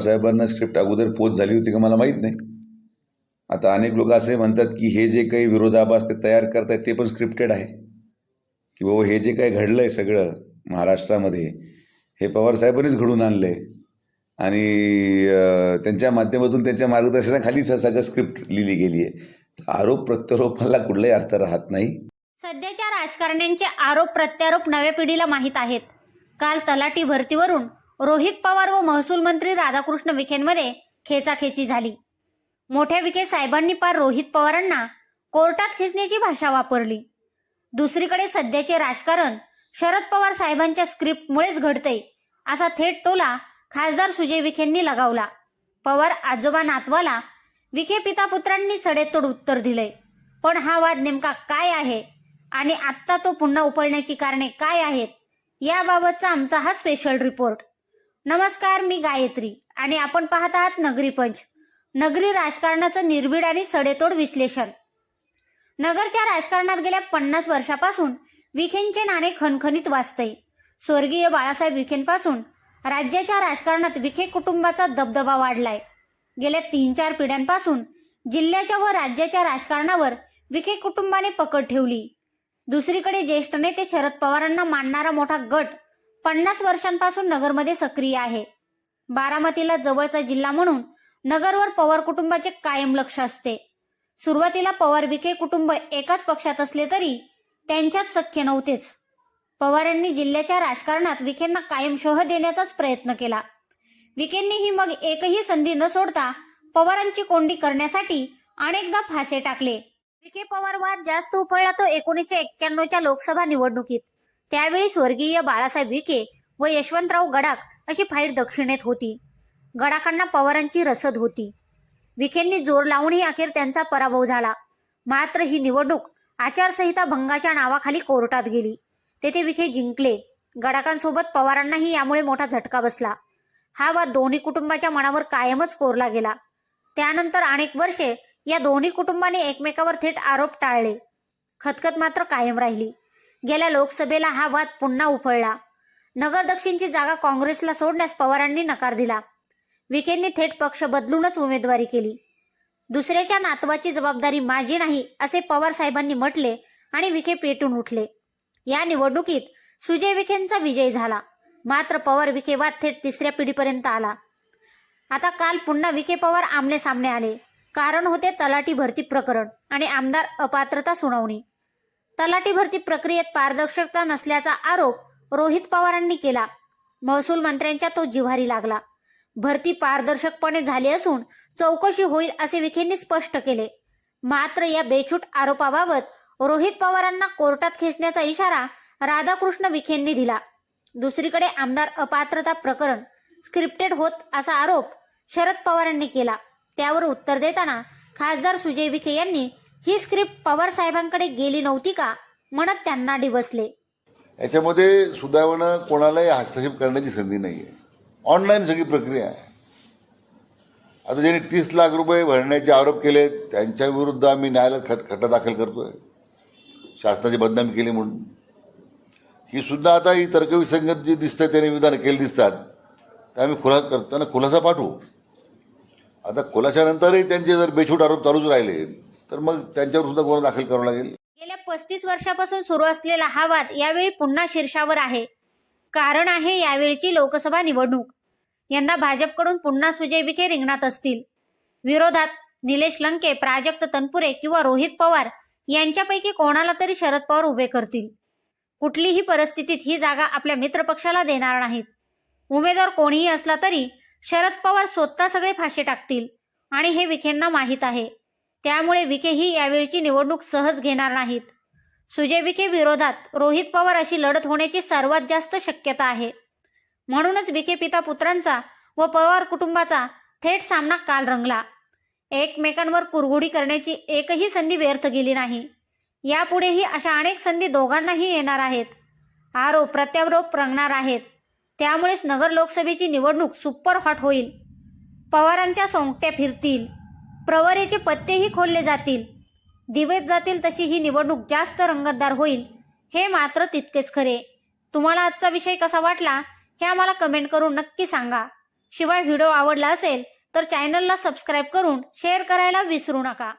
साहेबांना स्क्रिप्ट अगोदर पोच झाली होती का मला माहीत नाही. आता अनेक लोक असे म्हणतात की हे जे काही विरोधाभास ते तयार करतायत ते पण स्क्रिप्टेड आहे. की बाबा हे जे काही घडलं आहे सगळं महाराष्ट्रामध्ये हे पवार साहेबांनीच घडून आणलं आहे आणि त्यांच्या माध्यमातून त्यांच्या मार्गदर्शनाखालीच सगळं स्क्रिप्ट लिहिली गेली आहे तर आरोप प्रत्यारोपाला कुठलाही अर्थ राहत नाही. सध्याच्या राजकारण्यांचे आरोप प्रत्यारोप नव्या पिढीला माहीत आहेत. काल तलाठी भरतीवरून रोहित पवार व महसूल मंत्री राधाकृष्ण विखेंमध्ये खेचाखेची झाली. मोठ्या विखे साहेबांनी पार रोहित पवारांना कोर्टात खेचण्याची भाषा वापरली. दुसरीकडे सध्याचे राजकारण शरद पवार साहेबांच्या स्क्रिप्टमुळेच घडतंय असा थेट टोला खासदार सुजय विखेंनी लगावला. पवार आजोबा नातवाला विखे पिता पुत्रांनी सडेतोड उत्तर दिले पण हा वाद नेमका काय आहे आणि आत्ता तो पुन्हा उपळण्याची कारणे काय आहेत याबाबतचा आमचा हा स्पेशल रिपोर्ट नमस्कार मी गायत्री आणि आपण पाहत आहात नगरी पंच. नगरी राजकारणाचं निर्भीड आणि सडेतोड विश्लेषण. नगरच्या राजकारणात गेल्या पन्नास वर्षापासून विखेंचे नाणे खणखणीत वाचतंय स्वर्गीय बाळासाहेब विखेंपासून राज्याच्या राजकारणात विखे कुटुंबाचा दबदबा वाढलाय. गेल्या तीन चार पिढ्यांपासून जिल्ह्याच्या व राज्याच्या राजकारणावर विखे कुटुंबाने पकड ठेवली. दुसरीकडे ज्येष्ठ नेते शरद पवारांना मानणारा मोठा गट पन्नास वर्षांपासून नगरमध्ये सक्रिय आहे. बारामतीला जवळचा जिल्हा म्हणून नगरवर पवार कुटुंबाचे कायम लक्ष असते. सुरुवातीला पवार विखे कुटुंब एकाच पक्षात असले तरी त्यांच्यात सख्य नव्हतेच. पवारांनी जिल्ह्याच्या राजकारणात विखेंना कायम शोह देण्याचाच प्रयत्न केला. विखेंनीही मग एकही संधी न सोडता पवारांची कोंडी करण्यासाठी अनेकदा फासे टाकले. विखे पवार वाद जास्त उफळला तो एकोणीसशे एक्क्याण्णवच्या लोकसभा निवडणुकीत. त्यावेळी स्वर्गीय बाळासाहेब विखे व यशवंतराव गडाख अशी फाईट दक्षिणेत होती. गडाखांना पवारांची रसद होती. विखेंनी जोर लावूनही अखेर त्यांचा पराभव झाला. मात्र ही निवडणूक आचारसंहिता भंगाच्या नावाखाली कोर्टात गेली. तेथे विखे जिंकले. गडाखांसोबत पवारांनाही यामुळे मोठा झटका बसला. हा वाद दोन्ही कुटुंबाच्या मनावर कायमच कोरला गेला. त्यानंतर अनेक वर्षे या दोन्ही कुटुंबाने एकमेकावर थेट आरोप टाळले. खतखत मात्र कायम राहिली. गेल्या लोकसभेला हा वाद पुन्हा उफळला. नगर दक्षिणची जागा काँग्रेसला सोडण्यास पवारांनी नकार दिला. विखेंनी थेट पक्ष बदलूनच उमेदवारी केली. दुसऱ्याच्या नातवाची जबाबदारी माझी नाही असे पवार साहेबांनी म्हटले आणि विखे पेटून उठले. या निवडणुकीत सुजय विखेंचा विजय झाला. मात्र पवार विखे वाद थेट तिसऱ्या पिढीपर्यंत आला. आता काल पुन्हा विखे पवार आमने सामने आले. कारण होते तलाठी भरती प्रकरण आणि आमदार अपात्रता सुनावणी. तलाठी भरती प्रक्रियेत पारदर्शकता नसल्याचा आरोप रोहित पवारांनी केला. महसूल मंत्र्यांच्या तो जिव्हारी लागला. भरती पारदर्शकपणे झाली असून चौकशी होईल असे विखेंनी स्पष्ट केले. मात्र या बेछूट आरोपाबाबत रोहित पवारांना कोर्टात खेचण्याचा इशारा राधाकृष्ण विखेंनी दिला. दुसरीकडे आमदार अपात्रता प्रकरण स्क्रिप्टेड होत असा आरोप शरद पवारांनी केला. त्यावर उत्तर देताना खासदार सुजय विखे यांनी ही स्क्रिप्ट पवार साहेबांकडे गेली नव्हती का? म्हणत त्यांना डिवसले. याच्यामध्ये सुदैवानं कोणालाही हस्तक्षेप करण्याची संधी नाही आहे ऑनलाईन सगळी प्रक्रिया आहे. आता ज्यांनी तीस लाख रुपये भरण्याचे आरोप केले त्यांच्या विरुद्ध आम्ही न्यायालयात खट खटला दाखल करतोय. शासनाची बदनामी केली म्हणून. ही सुद्धा आता ही तर्कविसंगत जी दिसतं त्यांनी विधान केले दिसतात तर आम्ही खुला करताना खुलासा पाठवू. आता खुलाशानंतरही त्यांचे जर बेछूट आरोप चालूच राहिले तर मग त्यांच्यावर सुद्धा गुन्हा दाखल करावा लागेल. गेल्या पस्तीस वर्षापासून सुरू असलेला हा वाद यावेळी पुन्हा शीर्षावर आहे. कारण आहे यावेळीची लोकसभा निवडणूक. यंदा भाजपकडून पुन्हा सुजय विखे रिंगणात असतील. विरोधात निलेश लंके प्राजक्त तनपुरे किंवा रोहित पवार यांच्यापैकी कोणाला तरी शरद पवार उभे करतील? कुठलीही परिस्थितीत ही जागा आपल्या मित्रपक्षाला देणार नाहीत. उमेदवार कोणीही असला तरी शरद पवार स्वतः सगळे फाशी टाकतील. आणि हे विखेंना माहीत आहे. त्यामुळे विखेही यावेळची निवडणूक सहज घेणार नाहीत. सुजय विखे विरोधात रोहित पवार अशी लढत होण्याची सर्वात जास्त शक्यता आहे. म्हणूनच विखे पिता पुत्रांचा व पवार कुटुंबाचा थेट सामना काल रंगला. एकमेकांवर कुरघुडी करण्याची एकही संधी व्यर्थ गेली नाही. यापुढेही अशा अनेक संधी दोघांनाही येणार आहेत. आरोप प्रत्यारोप रंगणार आहेत. त्यामुळेच नगर लोकसभेची निवडणूक सुपर हॉट होईल. पवारांच्या सोंगट्या फिरतील. प्रवरेचे पत्तेही खोलले जातील. दिवेत जातील तशी ही निवडणूक जास्त रंगतदार होईल हे मात्र तितकेच खरे. तुम्हाला आजचा विषय कसा वाटला हे आम्हाला कमेंट करून नक्की सांगा. शिवाय व्हिडिओ आवडला असेल तर चॅनलला सबस्क्राईब करून शेअर करायला विसरू नका.